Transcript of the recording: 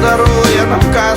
дарує нам кайф.